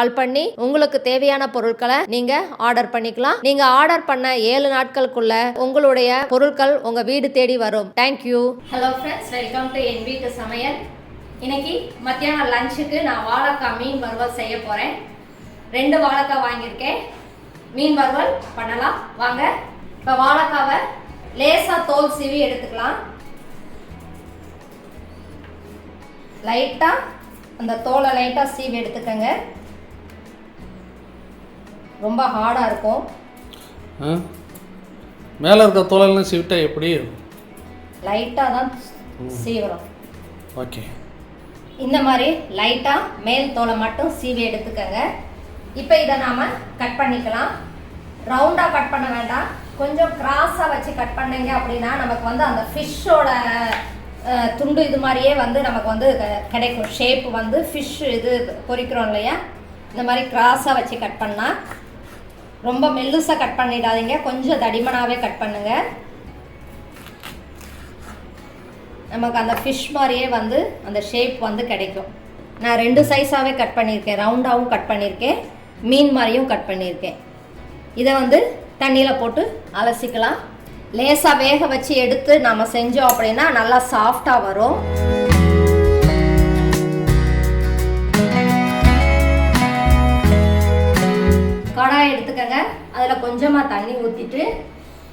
கால் பண்ணி உங்களுக்கு தேவையான பொருட்களை நீங்க ஆர்டர் பண்ணிக்கலாம். நீங்க ஆர்டர் பண்ண ஏழு நாட்களுக்குள்ள உங்களுடைய பொருட்கள் உங்க வீடு தேடி வரும். Thank you hello friends welcome to என் வீட்டு சமையல் இன்னைக்கு மத்தியானம் லஞ்சுக்கு நான் வாழைக்காய் மீன் வறுவல் செய்ய போறேன். ரெண்டு வாழைக்காய் வாங்கியிருக்கேன். மீன் வறுவல் பண்ணலாம். வாங்க இப்போ வாழைக்காவை லேசாக தோல் சீவி எடுத்துக்கலாம். லைட்டாக அந்த தோலை லைட்டாக சீவி எடுத்துக்கங்க. ரொம்ப ஹார்டா இருக்கும். மேலே இருக்க தோலெல்லாம் சீவிட்டா எப்படி? லைட்டா தான் சீவுறோம் ஓகே. இந்த மாதிரி லைட்டா மேல் தோலை மட்டும் சீவி எடுத்துக்கங்க. இப்போ இதை நாம கட் பண்ணிக்கலாம். ரவுண்டா கட் பண்ண வேண்டாம். கொஞ்சம் கிராஸா வச்சு கட் பண்ணீங்க அப்படின்னா நமக்கு வந்து அந்த ஃபிஷ்ஷோட துண்டு இது மாதிரியே வந்து நமக்கு வந்து க- கிடைக்கும். ஷேப் வந்து ஃபிஷ் இது பொரிக்கிறோம் இல்லையா? இந்த மாதிரி கிராஸாக வச்சு கட் பண்ணால் ரொம்ப மெல்லுசாக கட் பண்ணிடாதீங்க. கொஞ்சம் தடிமனாகவே கட் பண்ணுங்கள் நமக்கு அந்த ஃபிஷ் மாதிரியே வந்து அந்த ஷேப் வந்து கிடைக்கும். நான் ரெண்டு சைஸாகவே கட் பண்ணியிருக்கேன். ரவுண்டாகவும் கட் பண்ணியிருக்கேன். மீன் மாதிரியும் கட் பண்ணியிருக்கேன். இதை வந்து தண்ணியில் போட்டு அலசிக்கலாம். லேசாக வேக வச்சு எடுத்து நம்ம செஞ்சோம் அப்படின்னா நல்லா சாஃப்டாக வரும். கடாய் எடுத்துக்கங்க. அதில் கொஞ்சமாக தண்ணி ஊற்றிட்டு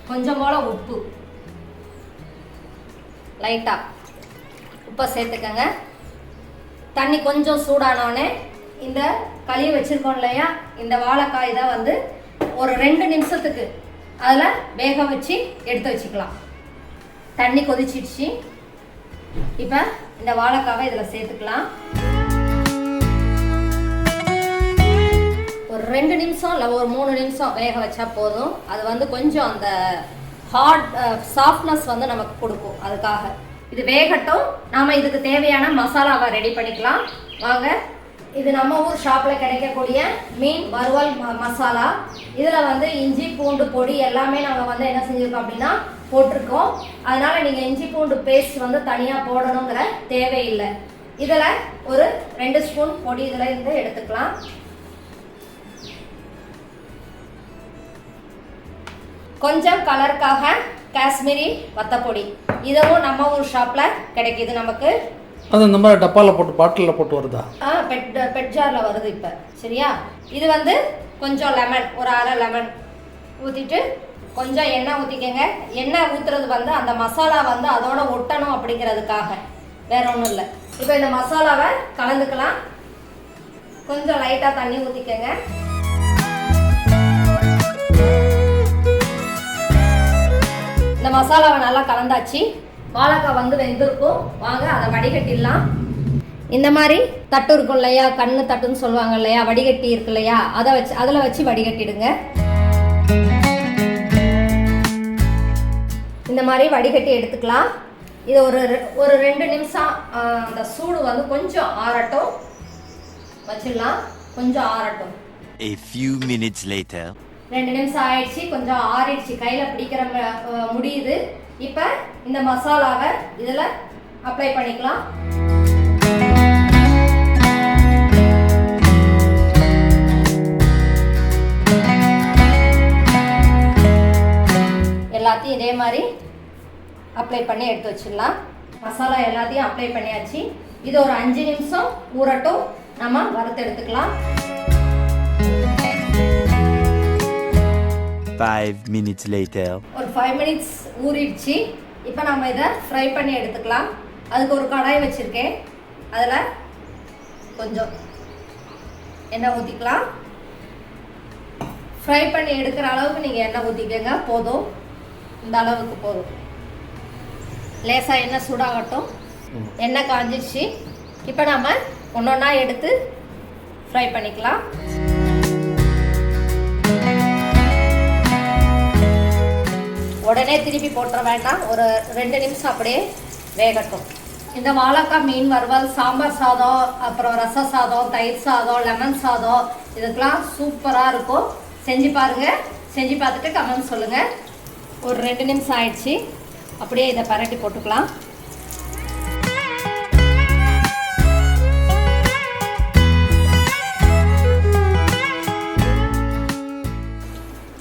கொஞ்சம் போல் உப்பு. லைட்டாக உப்பை சேர்த்துக்கங்க. தண்ணி கொஞ்சம் சூடானோடனே இந்த களி வச்சுருக்கோம் இல்லையா இந்த வாழைக்காய் தான் வந்து ஒரு ரெண்டு நிமிஷத்துக்கு அதில் வேக வச்சு எடுத்து வச்சுக்கலாம். தண்ணி கொதிச்சிடுச்சு. இப்போ இந்த வாழைக்காவை இதில் சேர்த்துக்கலாம். ரெண்டு நிமிஷம் இல்லை ஒரு மூணு நிமிஷம் வேக வச்சா போதும். அது வந்து கொஞ்சம் அந்த ஹார்ட் சாஃப்ட்னஸ் வந்து நமக்கு கொடுக்கும் அதுக்காக. இது வேகட்டும். நாம இதுக்கு தேவையான மசாலாவை ரெடி பண்ணிக்கலாம். வாங்க. இது நம்ம ஊர் ஷாப்பில் கிடைக்கக்கூடிய மீன் வறுவல் ம- மசாலா. இதில் வந்து இஞ்சி பூண்டு பொடி எல்லாமே நாங்கள் வந்து என்ன செஞ்சுருக்கோம் அப்படின்னா போட்டிருக்கோம். அதனால் நீங்கள் இஞ்சி பூண்டு பேஸ்ட் வந்து தனியாக போடணுங்கிற தேவையில்லை. இதில் ஒரு ரெண்டு ஸ்பூன் பொடி இதில் இருந்து எடுத்துக்கலாம். கொஞ்சம் கலருக்காக காஷ்மீரி வத்தப்பொடி. இதுவும் நம்ம ஊர் ஷாப்பில் கிடைக்கிது நமக்கு. அது இந்த மாதிரி டப்பாவில் போட்டு பாட்டிலில் போட்டு வருதா? ஆ பெட் பெட் ஜாரில் வருது இப்போ. சரியா? இது வந்து கொஞ்சம் லெமன் ஒரு அரை லெமன் ஊற்றிட்டு கொஞ்சம் எண்ணெய் ஊற்றிக்கங்க எண்ணெய் ஊற்றுறது வந்து அந்த மசாலா வந்து அதோட ஒட்டணும் அப்படிங்கிறதுக்காக. வேற ஒன்றும் இல்லை. இப்போ இந்த மசாலாவை கலந்துக்கலாம். கொஞ்சம் லைட்டாக தண்ணி ஊற்றிக்கங்க இந்த மசாலாவை நல்லா கலந்தாச்சு. வாழைக்காய் வந்து வெந்திருக்கும். வாங்க அதை வடிகட்டிடலாம். இந்த மாதிரி தட்டு இருக்கும் இல்லையா? கண்ணு தட்டுன்னு சொல்லுவாங்க இல்லையா? வடிகட்டி இருக்கு இல்லையா? அதை வச்சு அதில் வச்சு வடிகட்டிடுங்க. இந்த மாதிரி வடிகட்டி எடுத்துக்கலாம். இது ஒரு ஒரு ரெண்டு நிமிஷம் அந்த சூடு வந்து கொஞ்சம் ஆறட்டும். வச்சிடலாம். கொஞ்சம் ஆறட்டும். A few minutes later. ரெண்டு நிமிஷம் ஆயிடுச்சு கொஞ்சம் ஆறிடுச்சு. கையில் பிடிக்கிற முடியுது. இப்போ இந்த மசாலாவை இதில் அப்ளை பண்ணிக்கலாம். எல்லாத்தையும் இதே மாதிரி அப்ளை பண்ணி எடுத்து வச்சிடலாம். மசாலா எல்லாத்தையும் அப்ளை பண்ணியாச்சு. இது ஒரு அஞ்சு நிமிஷம் ஊறட்டும். நம்ம வறுத்து எடுத்துக்கலாம். Five minutes later. ஒரு ஃபைவ் மினிட்ஸ் ஊறிடுச்சு. இப்போ நம்ம இதை ஃப்ரை பண்ணி எடுத்துக்கலாம். அதுக்கு ஒரு கடாய் வச்சுருக்கேன். அதில் கொஞ்சம் எண்ணெய் ஊற்றிக்கலாம் ஃப்ரை பண்ணி எடுக்கிற அளவுக்கு நீங்கள் எண்ணெய் ஊற்றிக்கங்க போதும். இந்த அளவுக்கு போதும். லேசாக எண்ணெய் சூடாகட்டும். எண்ணெய் காஞ்சிடுச்சு இப்போ நம்ம ஒன்று ஒன்றா எடுத்து ஃப்ரை பண்ணிக்கலாம். உடனே திருப்பி போட்டுற வேண்டாம். ஒரு ரெண்டு நிமிஷம் அப்படியே வேகட்டும். இந்த வாழைக்காய் மீன் வறுவல் சாம்பார் சாதம் அப்புறம் ரச சாதம் தயிர் சாதம் லெமன் சாதம் இதுக்கெல்லாம் சூப்பராக இருக்கும். செஞ்சு பாருங்கள் செஞ்சு பார்த்துட்டு கமெண்ட் சொல்லுங்கள் ஒரு ரெண்டு நிமிஷம் ஆயிடுச்சு. அப்படியே இதை பரட்டி போட்டுக்கலாம்.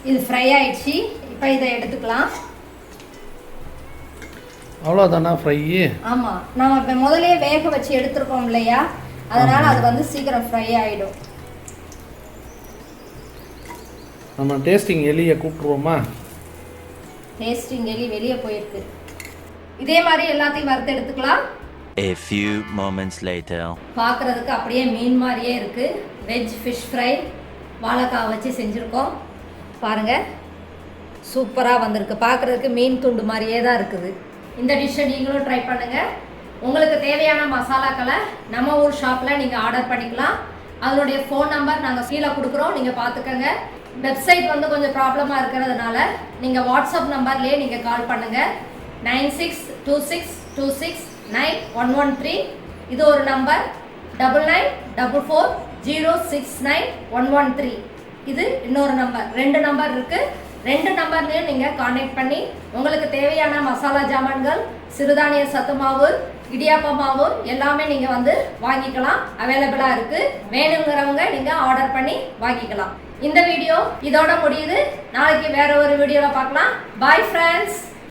இது ஃப்ரை ஆயிடுச்சு. இப்போ இதை எடுத்துக்கலாம். அவ்வளோதானா ஃப்ரை ஆமாம் நம்ம இப்போ முதலே வேக வச்சு எடுத்துருக்கோம் இல்லையா? அதனால அது வந்து சீக்கிரம் ஃப்ரை ஆகிடும் நம்ம டேஸ்டிங் எலியை கூப்பிட்ருவோமா டேஸ்டிங் எலி வெளியே போயிருக்கு. இதே மாதிரி எல்லாத்தையும் வறுத்து எடுத்துக்கலாம். A few moments later. பார்க்குறதுக்கு அப்படியே மீன் மாதிரியே இருக்குது வெஜ் ஃபிஷ் ஃப்ரை வாழைக்காய் வச்சு செஞ்சுருக்கோம். பாருங்கள் சூப்பராக வந்திருக்கு. பார்க்குறதுக்கு மீன் துண்டு மாதிரியே தான் இருக்குது. இந்த டிஷ்ஷை நீங்களும் ட்ரை பண்ணுங்கள் உங்களுக்கு தேவையான மசாலாக்களை நம்ம ஊர் ஷாப்பில் நீங்கள் ஆர்டர் பண்ணிக்கலாம். அதனுடைய ஃபோன் நம்பர் நாங்கள் கீழே கொடுக்குறோம். நீங்கள் பார்த்துக்கோங்க. வெப்சைட் வந்து கொஞ்சம் ப்ராப்ளமாக இருக்கிறதுனால நீங்கள் வாட்ஸ்அப் நம்பர்லேயே நீங்கள் கால் பண்ணுங்கள் nine six two six two six nine one one three இது ஒரு number double nine double four zero six nine one one three இது இன்னொரு நம்பர் ரெண்டு நம்பர் இருக்குது ரெண்டு நம்பர்லையும் நீங்கள் காண்டாக்ட் பண்ணி உங்களுக்கு தேவையான மசாலா ஜாமான்கள் சிறுதானிய சத்து மாவு இடியாப்ப மாவு எல்லாமே நீங்கள் வந்து வாங்கிக்கலாம். அவைலபிளாக இருக்குது வேணுங்கிறவங்க நீங்கள் ஆர்டர் பண்ணி வாங்கிக்கலாம். இந்த வீடியோ இதோட முடியுது. நாளைக்கு வேற ஒரு வீடியோவில் பார்க்கலாம். Bye friends